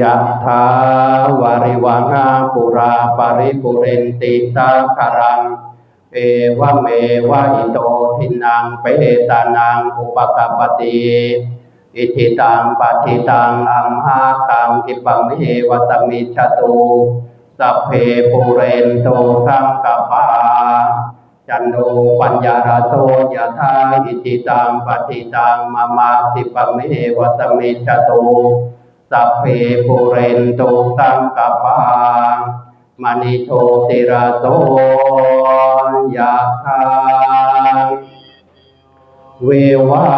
ยะถาวาริวังาปุราปาริปุเรนติสาคารัง เอวเมวะอิโตทินังเปตานังอุปกปปติอิทิตังปฏิตังอัมหากังกิปังเมวะสมมิชตุสัพเพปุเรนโตสังกปา จันโนปัญญารโตยะธาอิทิตังปฏิตังมามาสิปังเมวะสมมิชตุสัพเพปุเรนโตสังกปามณิโชติระโสยะธาเววา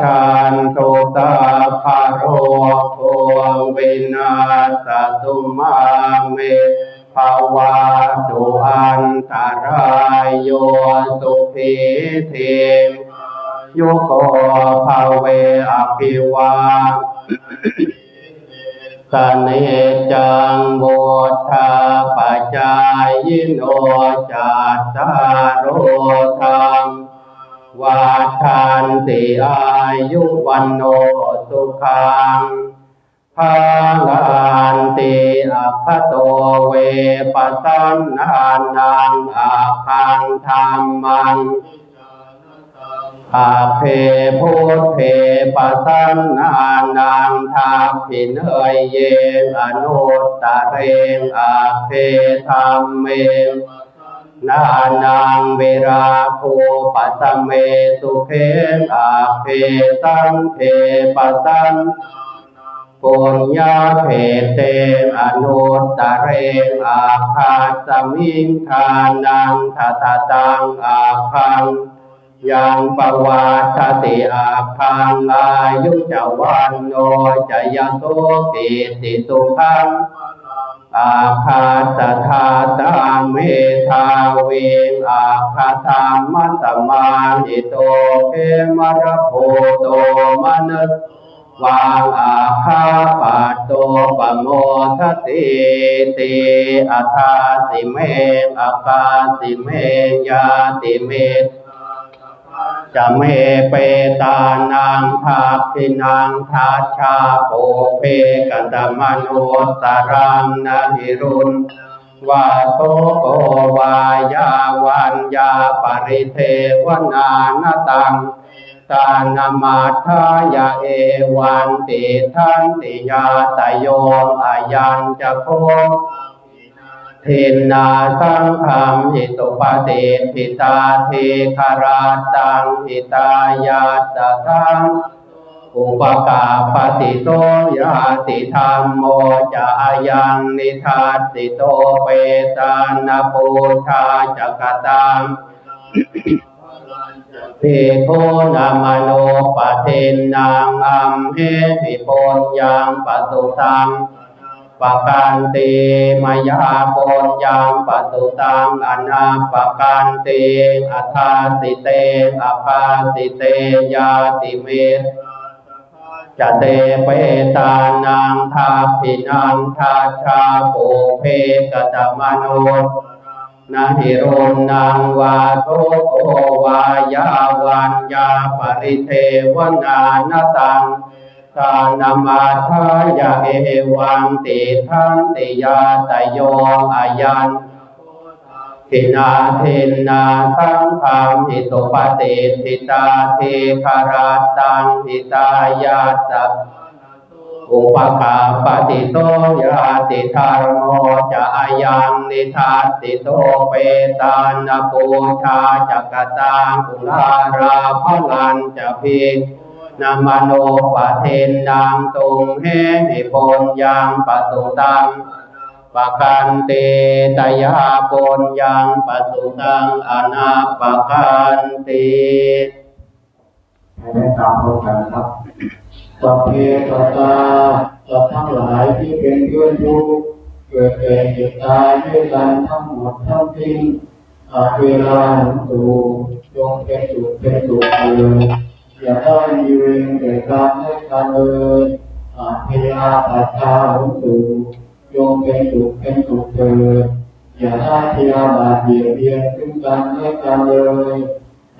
ชันโตตาภาโรโทวินาสตุมาเมภาวาตุอัน โยสุขีเทมโยโกภาเวอภิวาสเนจังโบธาปัจจายโนจัตตารโอธรรมวาทานติอายุวันโนสุขัง ภาลานติอัคโตเวปัสสันนานังอาคังธรรมังอาเพพุทเพปัสสันนานังทาพินเนยเยอนุตตะเรงอาเพธรรมเมนานังเวราภูปัสเมสุเขอาเพสังเพปัสสัน ปุญญาเพเตอนุตตะเรงอาคาสมิงทานังทัตตังอาคังยังปวัตติอาคังอายุจวันโนจยโสกิติสุขังอาคาสธาตาเมธาเวงอาคาธรรมสมาหิโตเขมรโพโตมนุส วาอาคาปัตโตปโมทติติอัฏฐาสิเมอากาสิเมยาติเมจะเมเปตานังภาคินังทัชชาโปเพกันตมโนสารังนาหิรุนวาโตโกวายาวันยาปริเทวนานตัง ตานามาทายาเอวันติทันติยาตโยอายัญจะโคทินนาสังฆามหิตุปฏิทิตาเทคาราตังหิตายาตทังอุปกาปฏิโตยาติธรรมโมจะอายังนิทัสสิโตเปตานาปูชาจักตัง ภิกขุนามโนปะเทนนางอัมเหติปนยังปะสุตังปะกันติมายาปนยังปะสุตังอนาปะกันติอัฏฐาสิเตอภาสิเตยาติเมจะเตเปตานังทาพินังทาชาปุเพกตมโน นาหิรุนังวาโทโกวายาวันยาปริเทวนานตังทานามาทายาเอวังติทันติยาตโยอายันทินาทินนาสังฆามหิตุปฏิทิตาเทคาราตังหิตายาสัพ อุปกาปฏิโตยาติธารโมจะอายังนิทัสสิโตเปตานาปูชาจักตังอุลาราพลันจะพิกนามโนปะเทนดังตุงเฮหิปนยังปะสุตังปะกันเตตยาปนยังปะสุตังอนาปะกันเตให้ได้ตามพร้อมกันครับ สัพเพสัตตาสัตว์ทั้งหลายที่เป็นเพื่อนทุกเกิดแก่เจ็บตายด้วยกันทั้งหมดทั้งสิ้นอาเวลาหนุนสู่จงเป็นสุขเป็นสุขเลยอย่าได้มีเวรแก่การให้การเลยอาจพยาปัจจาหนุนสู่จงเป็นสุขเป็นสุขเถิดอย่าได้พยาบาทเบียดเบียนซึ่งกันและกันเลย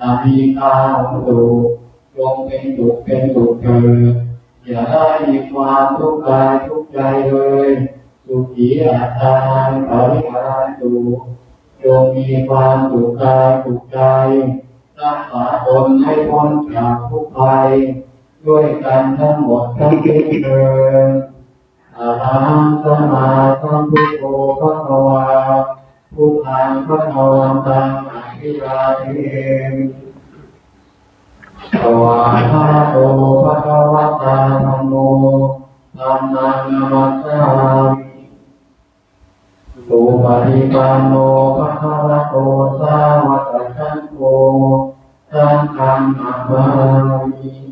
อามีกาหนุนสู่ จงเป็นสุขเป็นสุขเถิดอย่าได้มีความทุกข์กายทุกข์ใจเลยสุขีอัตตานังปริหารันตุจงมีความสุขกายสุขใจรักษาตนให้พ้นจากทุกข์ภัยด้วยกันทั้งหมดทั้งสิ้นเถิดอะระหังสัมมาสัมพุทโธพระวาพุทธังพระวันตังอภิวาเทมิ สวาคาโตพระวตาธัมโมธัมมังนามัสสามิสุปฏิปันโนภะคะวะโตสาวกสังโฆสังฆังอะมามิ